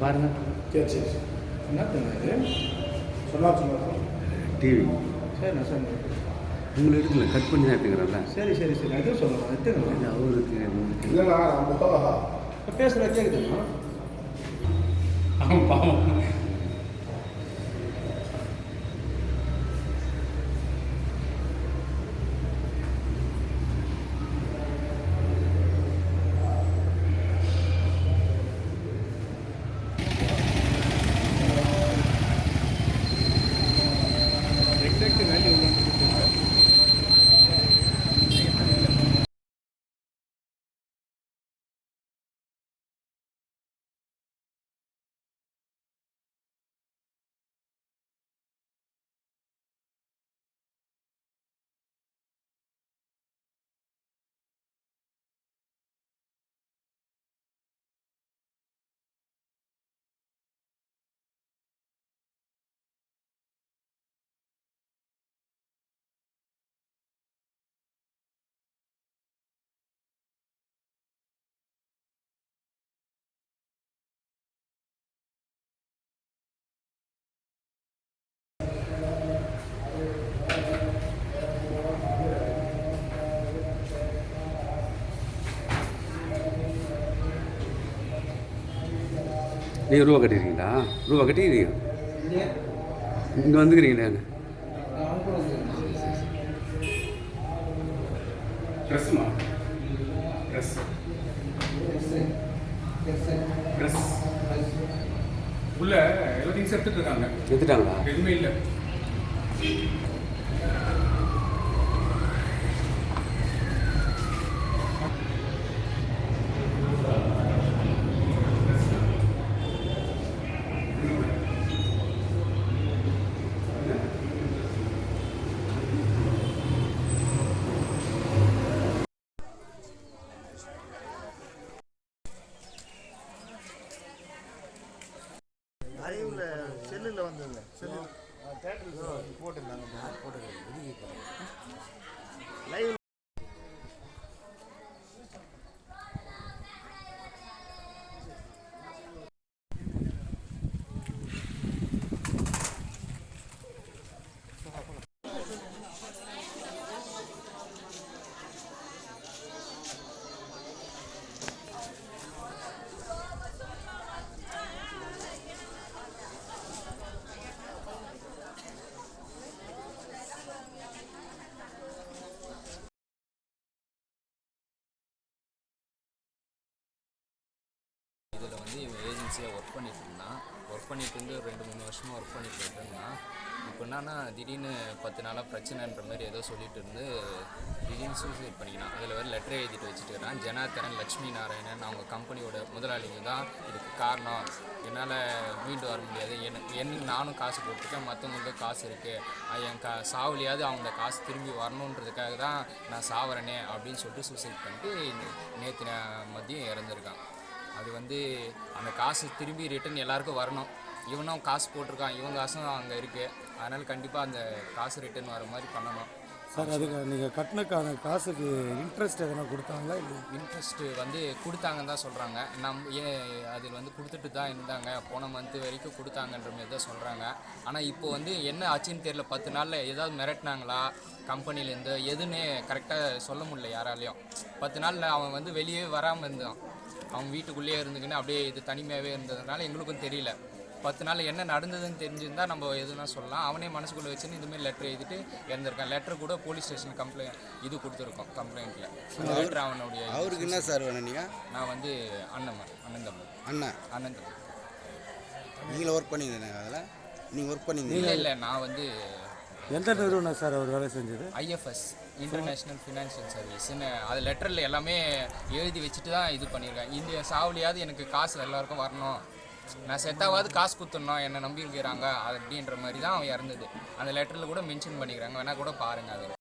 பாருங்கள் சரி சரி சரி. என்னத்துண்ணா இது? சொன்னா சொன்னா டிவி சரிண்ணா சரிண்ணா. உங்களை எடுக்கல கட் பண்ணி தான் எடுத்துக்கிறேன்ல சரி சரி. சரி அதுவும் சொல்லலாம் எடுத்துக்கலாம் அவருக்கு உங்களுக்கு இல்லைண்ணா பேசுகிற கேட்குதுண்ணா அவன் பாவம் நீங்கள் ரூபா கட்டிருக்கீங்களா? ரூபா கட்டிக்கிறீங்க? இங்கே வந்துக்கிறீங்களே. ட்ரெஸ்ஸுமா ட்ரெஸ் ட்ரெஸ் உள்ள எல்லா திங்ஸ் எடுத்துட்டு இருக்காங்க. எடுத்துட்டாங்களா? எதுவுமே இல்லை. செல்லில் வந்தது செல்லில். தேட்டரில் போட்டிருந்தாங்க. போட்டிருக்காங்க லைவ் இவன் ஏஜென்சியாக ஒர்க் பண்ணிகிட்டு இருந்தான். ஒர்க் பண்ணிட்டு இருந்து ஒரு ரெண்டு மூணு வருஷமாக ஒர்க் பண்ணிட்டு இருந்தான். இப்போ என்னன்னா திடீர்னு பத்து நாளாக பிரச்சனைன்ற மாதிரி ஏதோ சொல்லிட்டு இருந்து திடீர்னு சூசைட் பண்ணிக்கலாம் அதில் வேறு லெட்டர் எழுதிட்டு வச்சுட்டுக்கிறான் ஜனார்த்தனன் லட்சுமி நாராயணன் அவங்க கம்பெனியோட முதலாளிங்க தான். இதுக்கு காரணம். என்னால் மீண்டு வர முடியாது. என் என் நானும் காசு போட்டிருக்கேன் மற்றவங்களுக்கும் காசு இருக்குது என் கா சாவுலையாவது அவங்க காசு திரும்பி வரணுன்றதுக்காக தான் நான் சாவரனே அப்படின்னு சொல்லிட்டு சூசைட் பண்ணிட்டு நேற்று மதியம் இறந்துருக்கான். அது வந்து அந்த காசு திரும்பி ரிட்டர்ன் எல்லாருக்கும் வரணும். இவனும் காசு போட்டிருக்கான் இவன் காசும் அங்கே இருக்குது அதனால் கண்டிப்பாக அந்த காசு ரிட்டர்ன் வர மாதிரி பண்ணணும். சார் அதுக்கு நீங்கள் கட்டினக்கான காசுக்கு இன்ட்ரெஸ்ட் எதனா கொடுத்தாங்களா இல்லை? இன்ட்ரெஸ்ட்டு வந்து கொடுத்தாங்கன்னு தான் சொல்கிறாங்க நம் அதில் வந்து கொடுத்துட்டு தான் இருந்தாங்க. போன மந்த்து வரைக்கும் கொடுத்தாங்கன்ற மாதிரி தான் சொல்கிறாங்க ஆனால் இப்போ வந்து என்ன ஆச்சுன்னு தெரியல. பத்து நாளில் ஏதாவது மிரட்டினாங்களா கம்பெனிலேருந்து எதுன்னு கரெக்டாக சொல்ல முடியல யாராலையும். பத்து நாளில் அவன் வந்து வெளியே வராமல் இருந்தான். அவன் வீட்டுக்குள்ளேயே இருந்துக்கின்னு அப்படியே இது தனிமையாகவே இருந்ததுனால எங்களுக்கும் தெரியல. பத்து நாள் என்ன நடந்ததுன்னு தெரிஞ்சிருந்தா நம்ம எதுனா சொல்லலாம். அவனே மனசுக்குள்ளே வச்சுன்னு இதுமாரி லெட்டர் எழுதிட்டு இறந்துருக்கான். லெட்டர் கூட போலீஸ் ஸ்டேஷன் கம்ப்ளைண்ட் இது கொடுத்துருக்கோம் கம்ப்ளைண்ட்டில் லெட்டர் அவனுடைய அவருக்கு என்ன சார் வேணும் நீங்கள் நான் வந்து அண்ணன் அண்ணன் தம்பி அண்ணன் அண்ணன் தம்பி நீங்களும் ஒர்க் பண்ணியிருந்தீங்க அதில்? நீங்கள் ஒர்க் பண்ணியிருந்தீங்க இல்லை இல்லை நான் வந்து எந்த நிறுவனம் சார் அவர் வேலை செஞ்சது? ஐஎஃப்எஸ் இன்டர்நேஷ்னல் ஃபினான்ஷியல் சர்வீஸ்னு அது லெட்டரில் எல்லாமே எழுதி வச்சுட்டு தான் இது பண்ணியிருக்கேன் இந்த சாவலியாவது எனக்கு காசு எல்லாருக்கும் வரணும். நான் செத்தாவது காசு கொடுத்துடணும் என்னை நம்பி இருக்கிறாங்க அப்படின்ற மாதிரி தான் அவன் இறந்தது. அந்த லெட்டரில் கூட மென்ஷன் பண்ணிக்கிறாங்க. வேணால் கூட பாருங்கள் அதில்.